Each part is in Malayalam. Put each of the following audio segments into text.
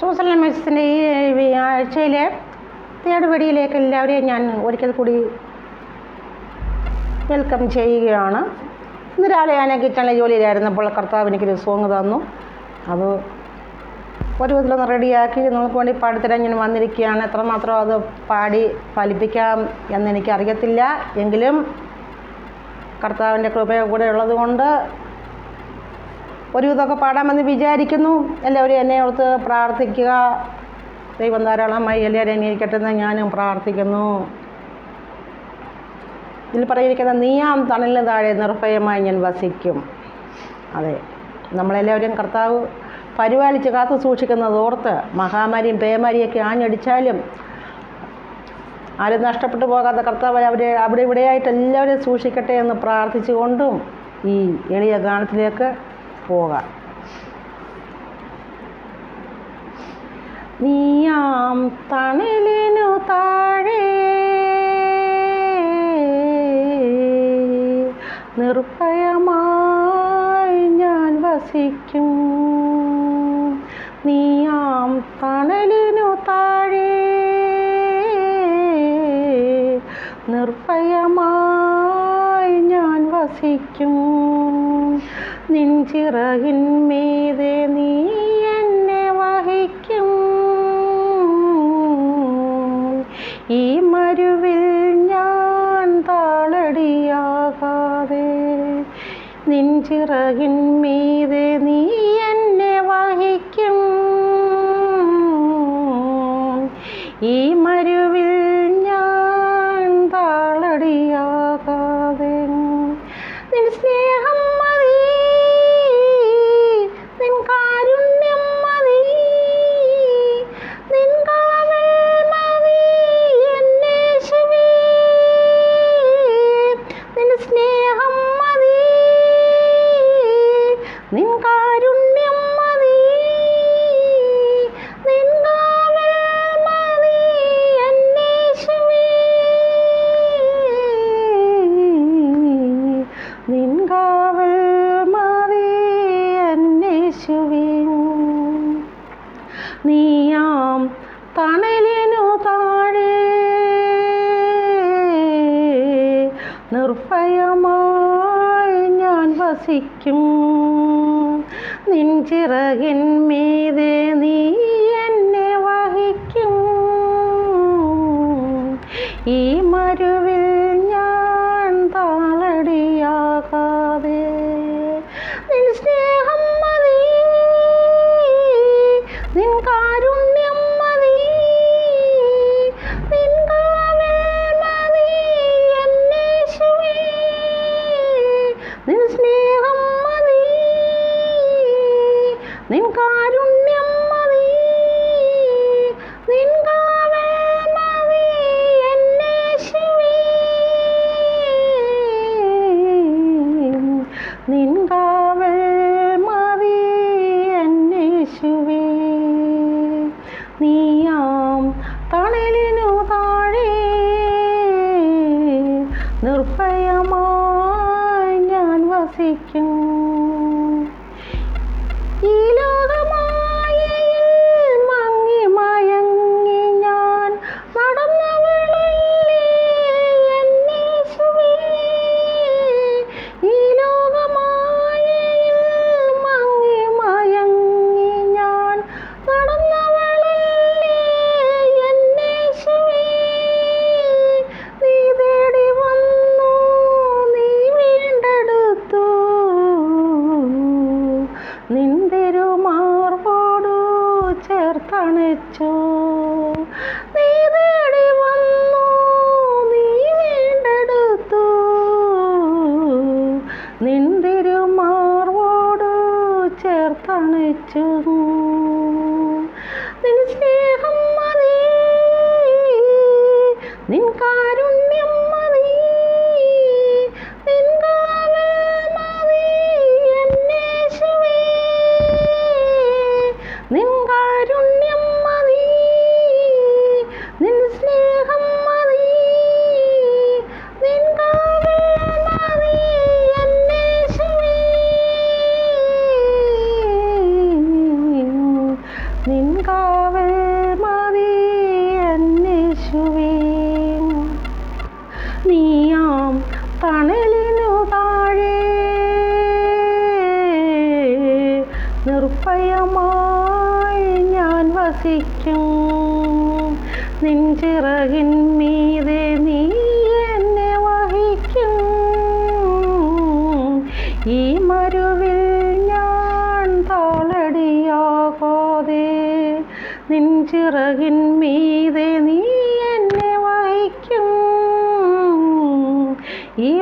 സോഷ്യൽ മെസ്സിന്റെ ഈ ആഴ്ചയിലെ തേടുപടിയിലേക്ക് എല്ലാവരെയും ഞാൻ ഒരിക്കൽ കൂടി വെൽക്കം ചെയ്യുകയാണ്. ഇന്ന് രാവിലെ ഞാൻ കിച്ചണിലെ ജോലിയിലായിരുന്നപ്പോൾ കർത്താവ് എനിക്കൊരു സോങ് തന്നു. അത് ഒരു വിധത്തിലൊന്ന് റെഡിയാക്കി നിങ്ങൾക്ക് വേണ്ടി പാടിത്തരാൻ ഞാൻ വന്നിരിക്കുകയാണ്. എത്രമാത്രം അത് പാടി ഫലിപ്പിക്കാം എന്നെനിക്കറിയത്തില്ല എങ്കിലും കർത്താവിന്റെ കൃപയോ കൂടെ ഉള്ളത് കൊണ്ട് ഒരു ഇതൊക്കെ പാടാമെന്ന് വിചാരിക്കുന്നു. എല്ലാവരും എന്നെ ഓർത്ത് പ്രാർത്ഥിക്കുക. ദൈവം ധാരാളമായി എല്ലാവരും അംഗീകരിക്കട്ടെ എന്ന് ഞാനും പ്രാർത്ഥിക്കുന്നു. ഇതിൽ പറഞ്ഞിരിക്കുന്ന നീയാം തണലിന് താഴെ നിർഭയമായി ഞാൻ വസിക്കും. അതെ നമ്മളെല്ലാവരും കർത്താവ് പരിപാലിച്ച് കാത്തു സൂക്ഷിക്കുന്നത് ഓർത്ത് മഹാമാരിയും പേമാരിയൊക്കെ ആഞ്ഞടിച്ചാലും ആരും നഷ്ടപ്പെട്ടു പോകാത്ത കർത്താവ് അവരെ അവിടെ ഇവിടെയായിട്ട് എല്ലാവരെയും സൂക്ഷിക്കട്ടെ എന്ന് പ്രാർത്ഥിച്ചുകൊണ്ടും ഈ എളിയ ഗാനത്തിലേക്ക് പോകാം നീയാം തണലിനു താഴെ നിർഭയമായി ഞാൻ വസിക്കും. നീയാം തണലിനു താഴെ നിർഭയമായി ഞാൻ വസിക്കും. നിൻചിറകിന്മീതെ നീ എന്നെ വഹിക്കും. ഈ മരുവിൽ ഞാൻ താളടിയാകാതെ നിൻചിറകിന്മീതെ നീ എന്നെ വഹിക്കും. ഈ നീയാം തണലിനു താഴെ. നിർഭയമായി ഞാൻ വസിക്കും. നിൻ ചിറകിന്മീതെ നീ എന്നെ വഹിക്കും. ഈ നിർഭയമായി ഞാൻ വസിക്കും. ഈ ചേർത്തണച്ചു നീ തേടി വന്നു നീ വീണ്ടെടുത്തു. നിന്തിരുമാർവോടു ചേർത്തണിച്ചു നിൻ സ്നേഹം മതി നിൻ കാരുണ്യം നിൻകാവൽ മതി എന്നേശുവേ നീയാം തണലിനു താഴെ നിർഭയമായി ഞാൻ വസിക്കും. നിൻചിറകിൻ മീതെ നിൻചിറകിൻ മീതെ നീ എന്നെ വഹിക്കും ഈ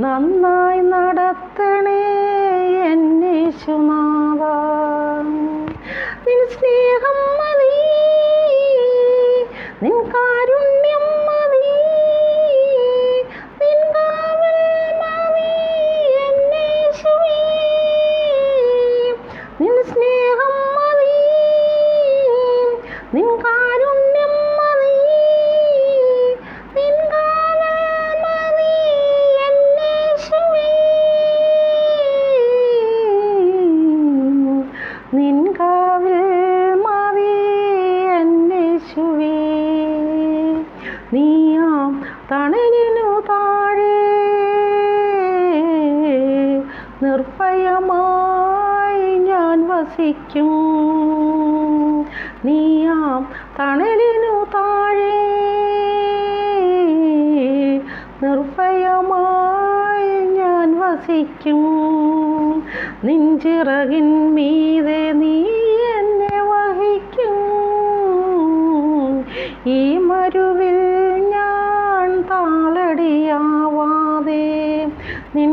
നന്നായി നടത്തണേ എന്നേശുനാഥ വസിക്കും നീയാം തണലിനു താഴെ നിർഭയമായി ഞാൻ വസിക്കും. നെഞ്ചിറകിൻ മീതെ നീ എന്നെ വഹിക്കും. ഈ മരുവിൽ ഞാൻ താളടിയാവാതെ നിൻ